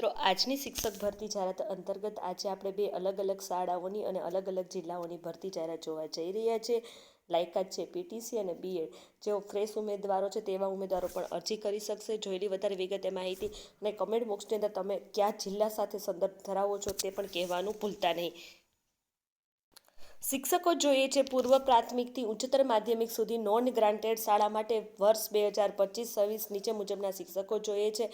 મિત્રો, આજની શિક્ષક ભરતી જાહેરાત અંતર્ગત આજે આપણે બે અલગ અલગ શાળાઓની અને અલગ અલગ જિલ્લાઓની ભરતી જાહેરાત જોવા જઈ રહ્યા છે. લાયકાત છે પીટીસી અને બીએડ. જેઓ ફ્રેશ ઉમેદવારો છે તેવા ઉમેદવારો પણ અરજી કરી શકશે. જોયેલી વધારે વિગતે માહિતી અને કમેન્ટ બોક્સની અંદર તમે કયા જિલ્લા સાથે સંદર્ભ ધરાવો છો તે પણ કહેવાનું ભૂલતા નહીં. શિક્ષકો જોઈએ છે, પૂર્વ પ્રાથમિકથી ઉચ્ચતર માધ્યમિક સુધી નોન ગ્રાન્ટેડ શાળા માટે વર્ષ બે હજાર પચીસ સવીસ નીચે મુજબના શિક્ષકો જોઈએ છે.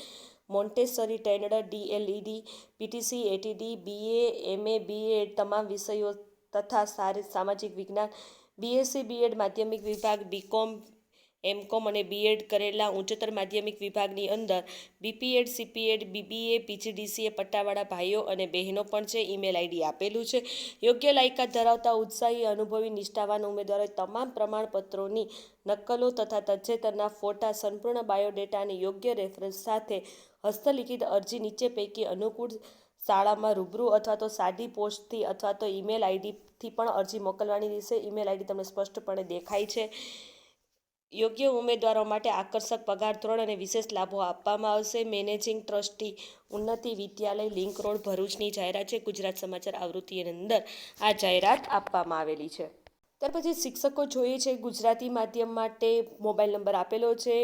Montessori ટેનડર DLED PTC ATD BA MA BA તમામ વિષયો તથા સારી સામાજિક વિજ્ઞાન બીએસસી બીએડ માધ્યમિક વિભાગ બીકોમ એમકોમ અને બીએડ કરેલા ઉચ્ચતર માધ્યમિક વિભાગની અંદર બીપીએડ સીપીએડ બીબીએ પીજીડીસીએ પટ્ટાવાળા ભાઈઓ અને બહેનો પણ છે. ઈમેલ આઈડી આપેલું છે. યોગ્ય લાયકાત ધરાવતા ઉત્સાહી, અનુભવી, નિષ્ઠાવાન ઉમેદવારોએ તમામ પ્રમાણપત્રોની નકલો તથા તજેતરના ફોટા, સંપૂર્ણ બાયોડેટા અને યોગ્ય રેફરન્સ સાથે હસ્તલિખિત અરજી નીચે પૈકી અનુકૂળ શાળામાં રૂબરૂ અથવા તો સાદી પોસ્ટથી અથવા તો ઈમેલ આઈડીથી પણ અરજી મોકલવાની રહેશે. ઈમેલ આઈડી તમને સ્પષ્ટપણે દેખાય છે. યોગ્ય ઉમેદવારો માટે આકર્ષક પગાર ધોરણ અને વિશેષ લાભો આપવામાં આવશે. મેનેજિંગ ટ્રસ્ટી ઉન્નતિ વિદ્યાલય લિંક રોડ ભરૂચની જાહેરાત છે. ગુજરાત સમાચાર આવૃત્તિની અંદર આ જાહેરાત આપવામાં આવેલી છે. ત્યાર પછી શિક્ષકો જોઈએ છે ગુજરાતી માધ્યમ માટે મોબાઈલ નંબર આપેલો છે.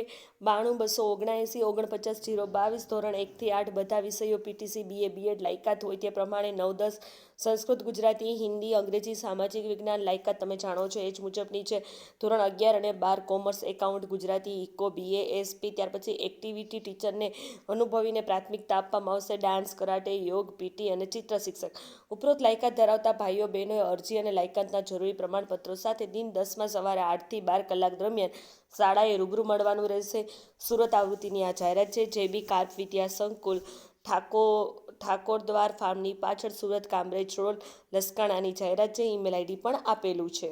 બાણું, બસો ઓગણએંસી ઓગણપચાસ, જીરો બાવીસ, ધોરણ એકથી આઠ બધા વિષયો પીટીસી બીએ બીએડ લાયકાત હોય તે પ્રમાણે નવ, દસ સંસ્કૃત, ગુજરાતી, હિન્દી, અંગ્રેજી, સામાજિક વિજ્ઞાન લાયકાત તમે જાણો છો એ જ મુજબની છે. ધોરણ અગિયાર અને બાર commerce account, Gujarati, eco BA SP ત્યાર પછી એક્ટિવિટી ટીચરને અનુભવીને પ્રાથમિકતા આપવામાં આવશે. ડાન્સ, કરાટે, યોગ પીટી અને ચિત્ર શિક્ષક ઉપરોક્ત લાયકાત ધરાવતા ભાઈઓ, બહેનોએ અરજી અને લાયકાતના જરૂરી પ્રમાણપત્રો સાથે દિન દસમાં સવારે આઠથી બાર કલાક દરમિયાન શાળાએ રૂબરૂ મળવાનું રહેશે. સુરત આવૃત્તિની આ જાહેરાત છે, જે બી કાર્પ વિદ્યા સંકુલ ઠાકો ઠાકોર દ્વાર ફાર્મની પાછળ સુરત કામરેજ રોડ, લસકાણાની જાહેરાત છે. ઈમેલ આઈડી પણ આપેલું છે.